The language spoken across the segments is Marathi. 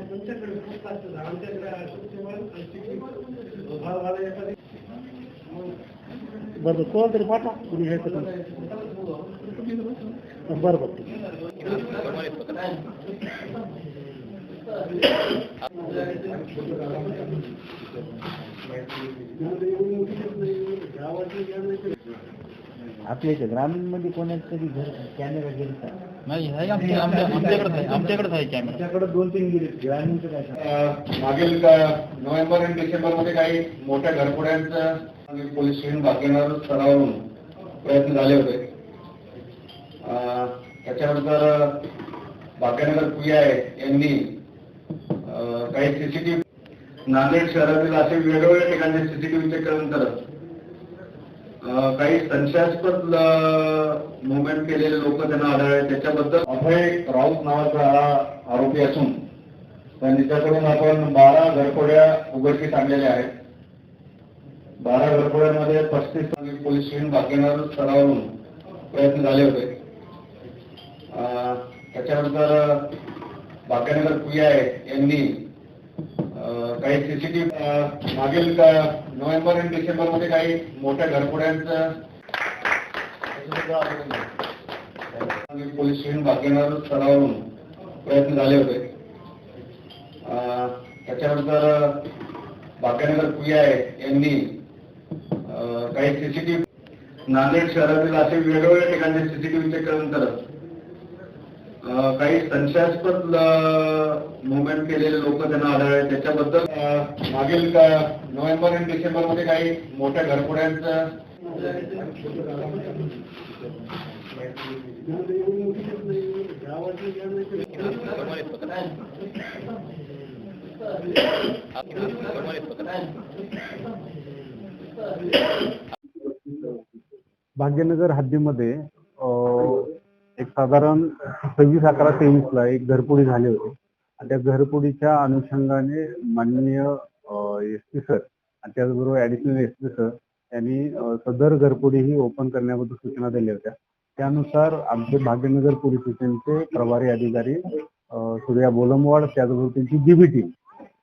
तुमच्याकडे खूप असतं आमच्याकडे बरं कोण तरी पाठवा कुणी घ्यायचं बरं बरं. आपल्या इथे ग्रामीणमध्ये कोणाचं तरी घर कॅमेरा गेला नाही आमच्याकडे आहे आमच्याकडेच आहे कॅमेरा आमच्याकडे दोन तीन गेले. ग्रामीणचं काय मागील का- नोव्हेंबर आणि डिसेंबरमध्ये काही मोठ्या घरफोड्यांचं आणि पोलीस स्टेशन बाकीणार स्तरावरून प्रयत्न झाले होते. त्याच्यानंतर बाकीनगर पी आय यांनी काही सीसीटीव्ही नांदेड शहरातील असे वेगवेगळ्या ठिकाणचे सीसीटीव्ही चेक केल्यानंतर काही संशयास्पद मुवमेंट केलेले लोक त्यांना आढळले. त्याच्याबद्दल अभय राऊत नावाचा हा आरोपी असून त्यांच्याकडून आपण बारा घरफोड्या उघडकीस आणलेल्या आहेत. बारा घरफोड्यांमध्ये पस्तीस पोलीस स्टेशन बाकीणार स्तरावरून प्रयत्न झाले होते. त्याच्यानंतर भाग्यनगर पी आय यांनी काही सीसीटीव्ही मागील का- नोव्हेंबर आणि डिसेंबरमध्ये काही मोठ्या घरफोड्यांचं पोलीस स्टेशन बाकीणार स्तरावरून प्रयत्न झाले होते. त्याच्यानंतर भाग्यनगर पी आय यांनी काही सीसीटीव्ही नांदेड शहरातील असे वेगवेगळ्या ठिकाणी सीसीटीव्ही चेक केल्यानंतर काही संशयास्पद मुवमेंट केलेले लोक त्यांना आढळले त्याच्याबद्दल मागील नोव्हेंबर आणि डिसेंबरमध्ये काही मोठ्या घरफोड्यांचं भाग्यनगर हद्दीमध्ये एक साधारण सव्वीस अकरा तेवीस ला एक घरपुडी झाली होती. आणि त्या घरपुडीच्या अनुषंगाने माननीय एस पी सर आणि त्याचबरोबर ऍडिशनल एस पी सर यांनी सदर घरपुडी ही ओपन करण्याबद्दल सूचना दिल्या होत्या. त्यानुसार आमचे भाग्यनगर पोलीस स्टेशनचे प्रभारी अधिकारी सूर्या बोलमवाड त्याचबरोबर त्यांची जीबी टीम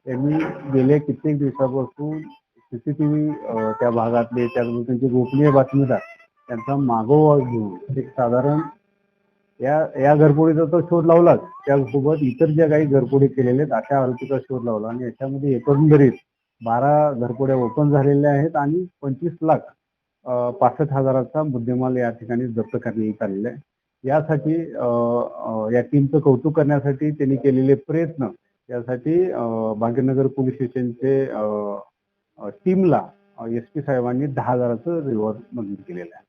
यांनी गेल्या कित्येक दिवसापासून सीसीटीव्ही त्या भागातले त्याचबरोबर त्यांचे गोपनीय बातमीदार त्यांचा मागोवा घेऊन एक साधारण या या घरपोडीचा तर शोध लावलाच. त्यासोबत इतर ज्या काही घरपोडी केलेल्या आहेत अशा आरोपीचा शोध लावला आणि याच्यामध्ये एकंदरीत बारा घरपोड्या ओपन झालेल्या आहेत आणि पंचवीस लाख पासष्ट हजाराचा मुद्देमाल या ठिकाणी जप्त करण्यात आलेला आहे. यासाठी या टीमचं कौतुक करण्यासाठी त्यांनी केलेले प्रयत्न यासाठी भाग्यनगर पोलीस स्टेशनचे टीमला एस पी साहेबांनी दहा हजाराचं रिवॉर्ड मंजूर केलेलं आहे.